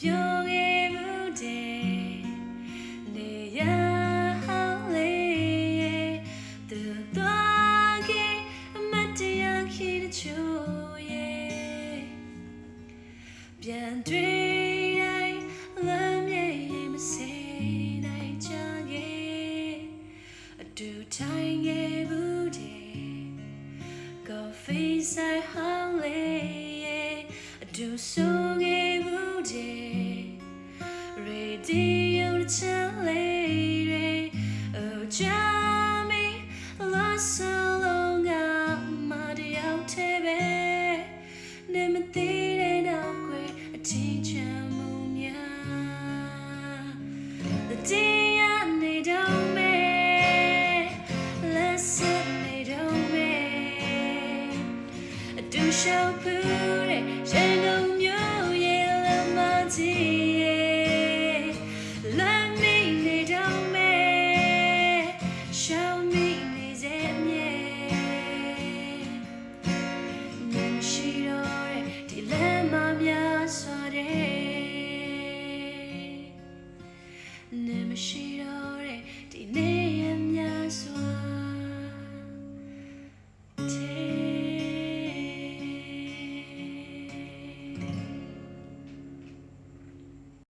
ပြောခဲ့မှုတဲ့နေရဟောင်းလေးရဲ့သူသွားခဲ့အမတ် Coffee ဆိုင်ဟောင်းလေးရဲ့အတူဆိုခဲ့ဘူးတဲ့ Radio တစ်ချမ်းလေးတွေ Oh Jamie Lost along ကမတရားတဲ့ပဲနေ တူရှောက်ဖူးတဲ့ရှင်တို့မျိုးရဲ့လမ်းမကြီးရဲ့လမ်းမီနေတော့မဲရှောက်မိနေစေမြဲနေမရှိတော့တဲ့ဒီလမ်းမများစွာတဲ့နေမရှိ